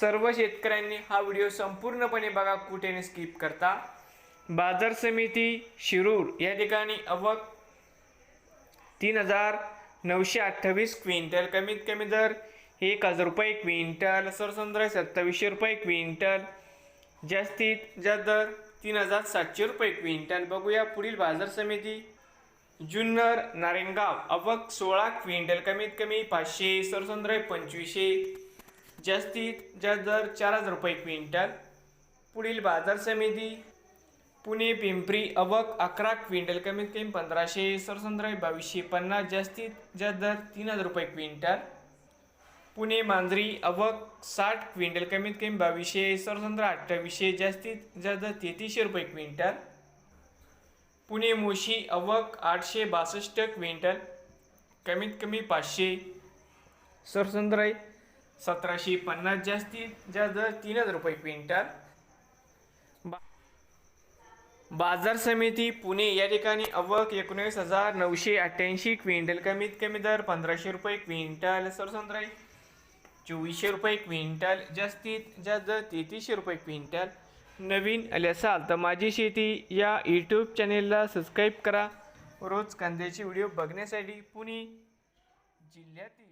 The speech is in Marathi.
सर्व शेतकऱ्यांनी हा व्हिडिओ संपूर्णपणे बघा कुठेने स्किप करता. बाजार समिती शिरूर या ठिकाणी अवक तीन हजार नऊशे अठ्ठावीस क्विंटल कमीत कमी दर एक हजार रुपये क्विंटल सरसंद्र सत्तावीसशे रुपये क्विंटल जास्तीत जास्त दर तीन हजार सातशे रुपये क्विंटल. बघूया पुढील बाजार समिती. जुन्नर नारेंगाव अवक सोळा क्विंटल कमीत कमी पाचशे सरसंद्र पंचवीसशे. जास्तीत जास्त दर चार हजार रुपये क्विंटल. पुढील बाजार समिती. पुणे पिंपरी अवक अकरा क्विंटल कमीत कमी पंधराशे सरसंद्र बावीसशे पन्नास जास्तीत जास्त दर तीन हजार रुपये क्विंटल. पुणे मांजरी अवक साठ क्विंटल कमीत कमी बावीसशे सरसंद्र अठ्ठावीसशे जास्तीत जास्त दर तेहतीसशे रुपये क्विंटल. पुणे मोशी अवक आठशे बासष्ट क्विंटल कमीत कमी पाचशे सरसंद्राई सतराशे पन्नास जास्तीत जास्त दर तीन हजार रुपये क्विंटल. बा बाजार समिती पुणे या ठिकाणी अवक एकोणीस हजार नऊशे अठ्ठ्याऐंशी क्विंटल. कमीत कमी दर पंधराशे रुपये क्विंटल. सरसंद्र चोवीसशे रुपये क्विंटल. जास्तीत जास्त दर तेहतीसशे रुपये क्विंटल. नवीन आले असाल तर माझी शेती या यूट्यूब चॅनेलला सबस्क्राईब करा. रोज कांद्याचे व्हिडिओ बघण्यासाठी पुणे जिल्ह्यातील